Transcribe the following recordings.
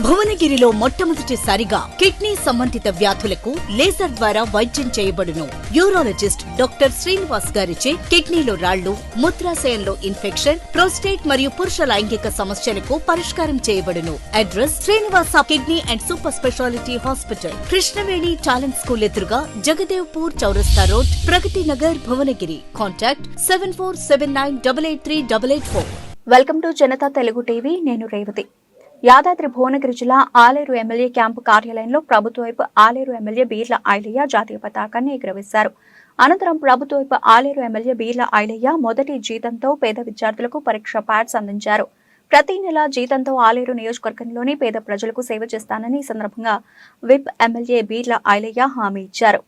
భువనగిరిలో మొట్టమొదటిసారిగా కిడ్నీ సంబంధిత వ్యాధులకు లేజర్ ద్వారా వైద్యం చేయబడును. యూరాలజిస్ట్ డాక్టర్ శ్రీనివాస్ గారిచే కిడ్నీలో రాళ్ళు మూత్రాశయంలో ఇన్ఫెక్షన్ ప్రోస్టేట్ మరియు పురుష లైంగిక సమస్యలకు పరిష్కారం చేయబడును. Address Srinivasa kidney and super speciality hospital Krishnaveni talent school ఎదురుగా Jagdevpur Chowrasta road Pragathi Nagar Bhuvanagiri. Contact seven four seven nine double eight three double eight four. Welcome to Janata Telugu TV నేను రేవతి. యాదాద్రి భువనగిరి జిల్లా Aleru MLA camp కార్యాలయంలో ప్రభుత్వ వైపు Aleru MLA Beerla Ailayya జాతీయ పతాకాన్ని ఎగురవేశారు. అనంతరం ప్రభుత్వ వైపు ఆలేరు ఎమ్మెల్యే బీర్ల ఐలయ్య మొదటి జీతంతో పేద విద్యార్థులకు పరీక్ష ప్యాడ్స్ అందించారు. ప్రతి నెల జీతంతో ఆలేరు నియోజకవర్గంలోని పేద ప్రజలకు సేవ చేస్తానని ఈ సందర్భంగా విప్ ఎమ్మెల్యే బీర్ల ఐలయ్య హామీ ఇచ్చారు.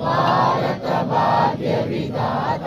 భారత భాగ్య విధాత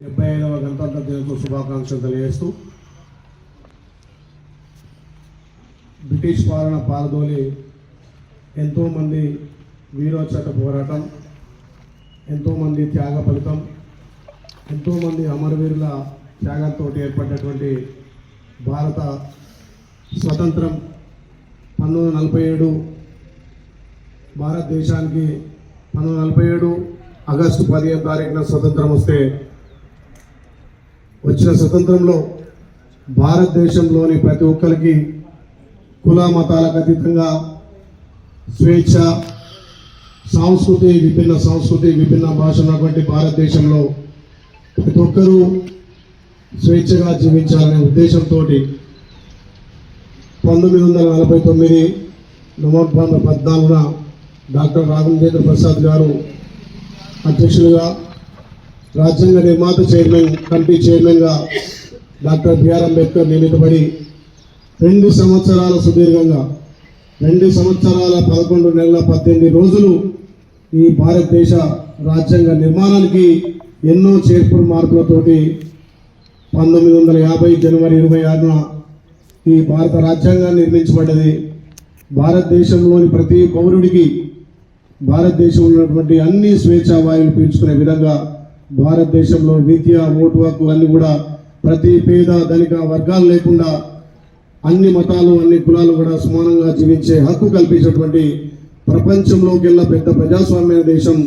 డెబ్బై ఐదవ గణతంత్ర దినోత్సవ శుభాకాంక్షలు తెలియజేస్తూ బ్రిటిష్ పాలన పారదోలి ఎంతోమంది వీరోచట పోరాటం ఎంతోమంది త్యాగ ఫలితం ఎంతోమంది అమరవీరుల త్యాగంతో ఏర్పడినటువంటి భారత స్వతంత్రం పంతొమ్మిది నలభై ఏడు భారతదేశానికి పంతొమ్మిది నలభై ఏడు ఆగస్టు పదిహేను తారీఖున స్వతంత్రం వస్తే వచ్చిన స్వతంత్రంలో భారతదేశంలోని ప్రతి ఒక్కరికి కుల మతాలకు అతీతంగా స్వేచ్ఛ సంస్కృతి విభిన్న సంస్కృతి విభిన్న భాష ఉన్నటువంటి భారతదేశంలో ప్రతి ఒక్కరూ స్వేచ్ఛగా జీవించాలనే ఉద్దేశంతో పంతొమ్మిది వందల నలభై తొమ్మిది నవంబర్ పద్నాలుగున డాక్టర్ రాఘవేంద్ర ప్రసాద్ గారు అధ్యక్షులుగా రాజ్యాంగ నిర్మాత చైర్మన్ కమిటీ చైర్మన్గా డాక్టర్ బిఆర్ అంబేద్కర్ నియమితబడి రెండు సంవత్సరాల సుదీర్ఘంగా రెండు సంవత్సరాల పదకొండు నెలల పద్దెనిమిది రోజులు ఈ భారతదేశ రాజ్యాంగ నిర్మాణానికి ఎన్నో చేర్పులు మార్పులతోటి పంతొమ్మిది వందల యాభై జనవరి ఇరవై ఆరున ఈ భారత రాజ్యాంగాన్ని నిర్మించబడ్డది. భారతదేశంలోని ప్రతి పౌరుడికి భారతదేశంలో ఉన్నటువంటి అన్ని స్వేచ్ఛావాయులు పీల్చుకునే విధంగా భారతదేశంలో విద్య ఓటు హక్కు అన్నీ కూడా ప్రతి పేద ధనిక వర్గాలు లేకుండా అన్ని మతాలు అన్ని కులాలు కూడా సమానంగా జీవించే హక్కు కల్పించినటువంటి ప్రపంచంలోకెల్లా పెద్ద ప్రజాస్వామ్య దేశం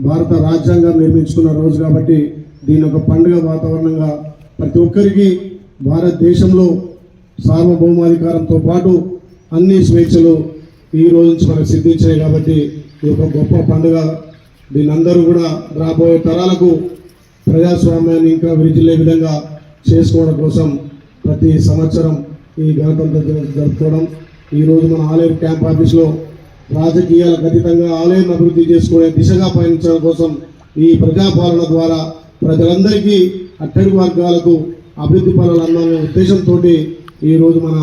భారత రాజ్యాంగం నిర్మించుకున్న రోజు కాబట్టి దీని ఒక పండుగ వాతావరణంగా ప్రతి ఒక్కరికి భారతదేశంలో సార్వభౌమాధికారంతో పాటు అన్ని స్వేచ్ఛలు ఈ రోజు నుంచి మనకు సిద్ధించాయి కాబట్టి ఇది ఒక గొప్ప పండుగ దీని అందరూ కూడా రాబోయే తరాలకు ప్రజాస్వామ్యాన్ని ఇంకా విరిచిల్లే విధంగా చేసుకోవడం కోసం ప్రతి సంవత్సరం ఈ గణతంత్ర దినం జరుపుకోవడం. ఈ రోజు మన ఆలయ క్యాంప్ ఆఫీస్లో రాజకీయాలకు అతీతంగా ఆలయం అభివృద్ధి చేసుకునే దిశగా పయనించడం కోసం ఈ ప్రజాపాలన ద్వారా ప్రజలందరికీ అట్టడుగు వర్గాలకు అభివృద్ధి పనులు అన్న ఉద్దేశంతో ఈరోజు మన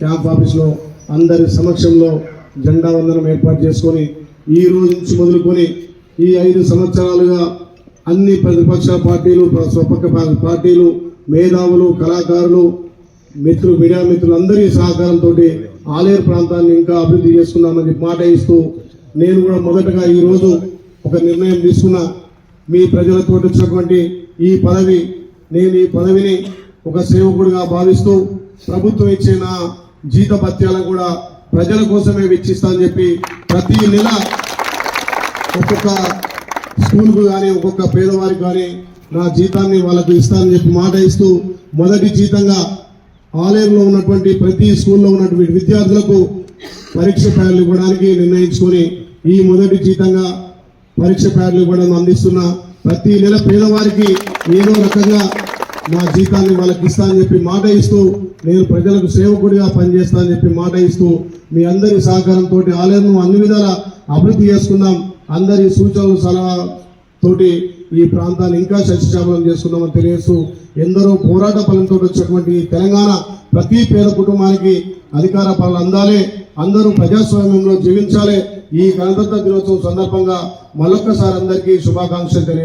క్యాంప్ ఆఫీస్లో అందరి సమక్షంలో జెండా వందనం ఏర్పాటు చేసుకొని ఈ రోజు నుంచి మొదలుకొని ఈ ఐదు సంవత్సరాలుగా అన్ని ప్రతిపక్ష పార్టీలు స్వపక్ష పార్టీలు మేధావులు కళాకారులు మిత్రులు మీడియా మిత్రులందరి సహకారంతో ఆలేరు ప్రాంతాన్ని ఇంకా అభివృద్ధి చేసుకున్నామని మాట ఇస్తూ నేను కూడా మొదటగా ఈ రోజు ఒక నిర్ణయం తీసుకున్న. మీ ప్రజలతో వచ్చినటువంటి ఈ పదవి నేను ఈ పదవిని ఒక సేవకుడిగా భావిస్తూ ప్రభుత్వం ఇచ్చే నా జీత భత్యాలను కూడా ప్రజల కోసమే వెచ్చిస్తానని చెప్పి ప్రతి నెల ఒక్కొక్క స్కూల్కు కానీ ఒక్కొక్క పేదవారికి కానీ నా జీతాన్ని వాళ్ళకు ఇస్తానని చెప్పి మాట ఇస్తూ మొదటి జీతంగా ఆలయంలో ఉన్నటువంటి ప్రతి స్కూల్లో ఉన్నటువంటి విద్యార్థులకు పరీక్ష ప్యాడ్లు ఇవ్వడానికి నిర్ణయించుకొని ఈ మొదటి జీతంగా పరీక్ష ప్యాడ్లు ఇవ్వడం అందిస్తున్న ప్రతి నెల పేదవారికి ఏదో రకంగా నా జీతాన్ని వాళ్ళకి ఇస్తా అని చెప్పి మాట ఇస్తూ నేను ప్రజలకు సేవకుడిగా పనిచేస్తానని చెప్పి మాట ఇస్తూ మీ అందరి సహకారంతో ఆలయం అన్ని విధాల అభివృద్ధి చేసుకుందాం. అందరి సూచనలు సలహా తోటి ఈ ప్రాంతాన్ని ఇంకా సస్యశ్యామలం చేసుకుందామని తెలియజేస్తూ ఎందరో పోరాట ఫలంతో వచ్చినటువంటి తెలంగాణ ప్రతి పేద కుటుంబానికి అధికార పాలన అందాలి. అందరూ ప్రజాస్వామ్యంలో జీవించాలి. ఈ గణతంత్ర దినోత్సవం సందర్భంగా మరొక్కసారి అందరికీ శుభాకాంక్షలు తెలియ